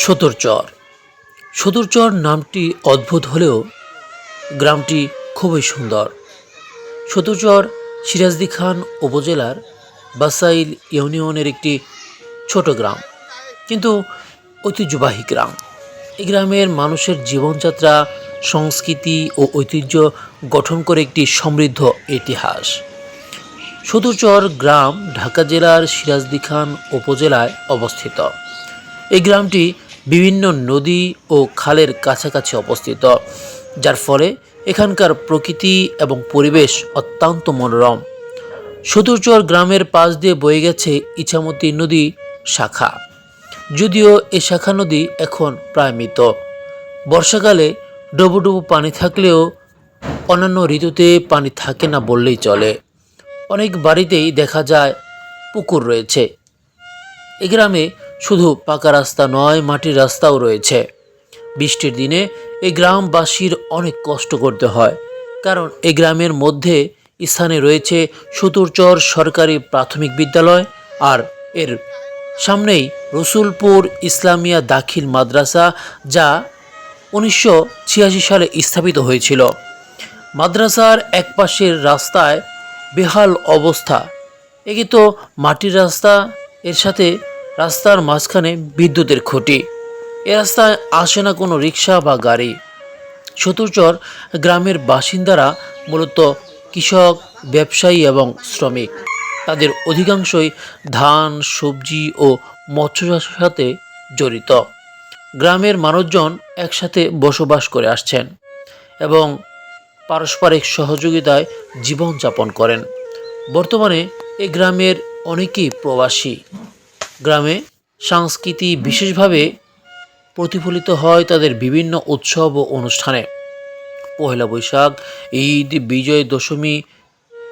সতরচর সতরচর নামটি অদ্ভুত হলেও গ্রামটি খুবই সুন্দর। সতরচর সিরাজদি খান উপজেলার বাসাইল ইউনিয়নের একটি ছোট গ্রাম, কিন্তু ঐতিহ্যবাহী গ্রাম। এই গ্রামের মানুষের জীবনযাত্রা, সংস্কৃতি ও ঐতিহ্য গঠন করে একটি সমৃদ্ধ ইতিহাস। সদরচর গ্রাম ঢাকা জেলার সিরাজদি খান উপজেলায় অবস্থিত। এই গ্রামটি বিভিন্ন নদী ও খালের কাছাকাছি অবস্থিত, যার ফলে এখানকার প্রকৃতি এবং পরিবেশ অত্যন্ত মনোরম। সদরচর গ্রামের পাশ দিয়ে বয়ে গেছে ইছামতি নদী শাখা। যদিও এ শাখা নদী এখন প্রায় মৃত। বর্ষাকালে ডুবুডুবু পানি থাকলেও অন্যান্য ঋতুতে পানি থাকে না বললেই চলে। অনেক বাড়িতেই দেখা যায় পুকুর রয়েছে। এ গ্রামে শুধু পাকা রাস্তা নয়, মাটির রাস্তাও রয়েছে। বৃষ্টির দিনে এই গ্রামবাসীর অনেক কষ্ট করতে হয়, কারণ এই গ্রামের মধ্যে স্থানে রয়েছে সুতুরচর সরকারি প্রাথমিক বিদ্যালয় আর এর সামনেই রসুলপুর ইসলামিয়া দাখিল মাদ্রাসা, যা উনিশশো ছিয়াশি সালে স্থাপিত হয়েছিল। মাদ্রাসার একপাশের রাস্তায় বেহাল অবস্থা। একে তো মাটির রাস্তা, এর সাথে রাস্তার মাঝখানে বিদ্যুতের খুঁটি। এ রাস্তায় আসে না কোনো রিক্সা বা গাড়ি। চতুর্চর গ্রামের বাসিন্দারা মূলত কৃষক, ব্যবসায়ী এবং শ্রমিক। তাদের অধিকাংশই ধান, সবজি ও মৎস্য চাষের সাথে জড়িত। গ্রামের মানুষজন একসাথে বসবাস করে আসছেন এবং পারস্পরিক সহযোগিতায় জীবনযাপন করেন। বর্তমানে এই গ্রামের অনেকেই প্রবাসী। গ্রামে সংস্কৃতি বিশেষভাবে প্রতিফলিত হয় তাদের বিভিন্ন উৎসব ও অনুষ্ঠানে। পহেলা বৈশাখ, ঈদ, বিজয় দশমী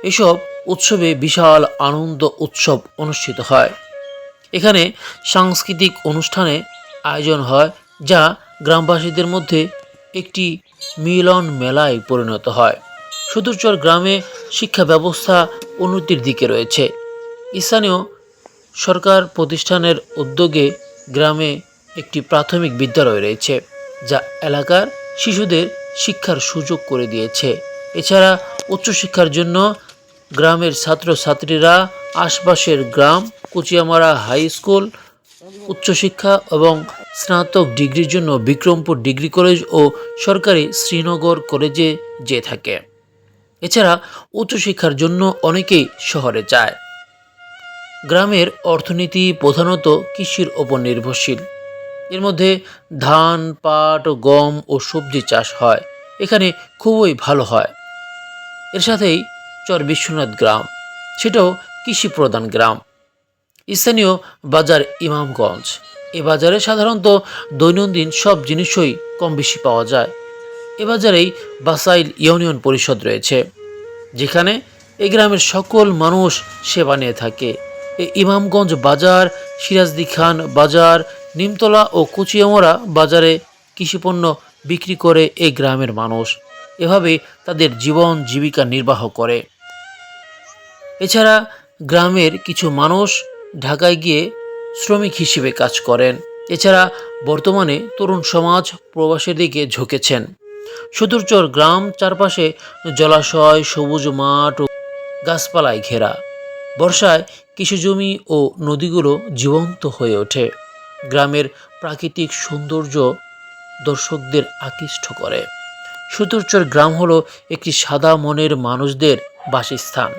এসব উৎসবে বিশাল আনন্দ উৎসব অনুষ্ঠিত হয়। এখানে সাংস্কৃতিক অনুষ্ঠানে আয়োজন হয়, যা গ্রামবাসীদের মধ্যে একটি মিলন মেলায় পরিণত হয়। সুদূরচর গ্রামে শিক্ষা ব্যবস্থা উন্নতির দিকে রয়েছে। স্থানীয় সরকার প্রতিষ্ঠানের উদ্যোগে গ্রামে একটি প্রাথমিক বিদ্যালয় রয়েছে, যা এলাকার শিশুদের শিক্ষার সুযোগ করে দিয়েছে। এছাড়া উচ্চশিক্ষার জন্য গ্রামের ছাত্রছাত্রীরা আশপাশের গ্রাম, কুচিয়ামারা হাই স্কুল, উচ্চশিক্ষা এবং স্নাতক ডিগ্রির জন্য বিক্রমপুর ডিগ্রি কলেজ ও সরকারি শ্রীনগর কলেজে যেয়ে থাকে। এছাড়া উচ্চশিক্ষার জন্য অনেকেই শহরে যায়। গ্রামের অর্থনীতি প্রধানত কৃষির ওপর নির্ভরশীল। এর মধ্যে ধান, পাট, গম ও সবজি চাষ হয়। এখানে খুবই ভালো হয়। এর সাথেই চর বিশ্বনাথ গ্রাম, সেটাও কৃষি প্রধান গ্রাম। স্থানীয় বাজার ইমামগঞ্জ, এ বাজারে সাধারণত দৈনন্দিন সব জিনিসই কম বেশি পাওয়া যায়। এ বাজারেই বাসাইল ইউনিয়ন পরিষদ রয়েছে, যেখানে এই গ্রামের সকল মানুষ সেবা নিয়ে থাকে। ইমামগঞ্জ বাজার, সিরাজদি খান বাজার, নিমতলা ও কুচিয়ামরা বাজারে কৃষিপণ্য বিক্রি করে এই গ্রামের মানুষ। এভাবে তাদের জীবন জীবিকা নির্বাহ করে। এছাড়া গ্রামের কিছু মানুষ ঢাকায় গিয়ে শ্রমিক হিসেবে কাজ করেন। এছাড়া বর্তমানে তরুণ সমাজ প্রবাসের দিকে ঝুঁকেছেন। সুদূরচর গ্রাম চারপাশে জলাশয়, সবুজ মাঠ ও গাছপালায় ঘেরা। বর্ষায় কৃষিজমি ও নদীগুলো জীবন্ত হয়ে ওঠে। গ্রামের প্রাকৃতিক সৌন্দর্য দর্শকদের আকৃষ্ট করে। সুদূরচর গ্রাম হলো একটি সাদা মনের মানুষদের বাসস্থান,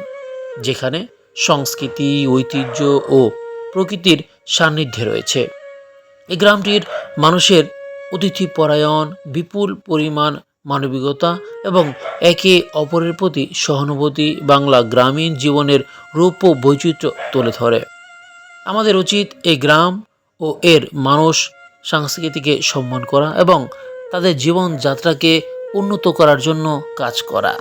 যেখানে সংস্কৃতি, ঐতিহ্য ও প্রকৃতির সান্নিধ্যে রয়েছে। এই গ্রামটির মানুষের অতিথি পরায়ণ বিপুল পরিমাণ মানবিকতা এবং একে অপরের প্রতি সহানুভূতি বাংলা গ্রামীণ জীবনের রূপ ও বৈচিত্র্য তুলে ধরে। আমাদের উচিত এই গ্রাম ও এর মানুষ সংস্কৃতিকে সম্মান করা এবং তাদের জীবনযাত্রাকে উন্নত করার জন্য কাজ করা।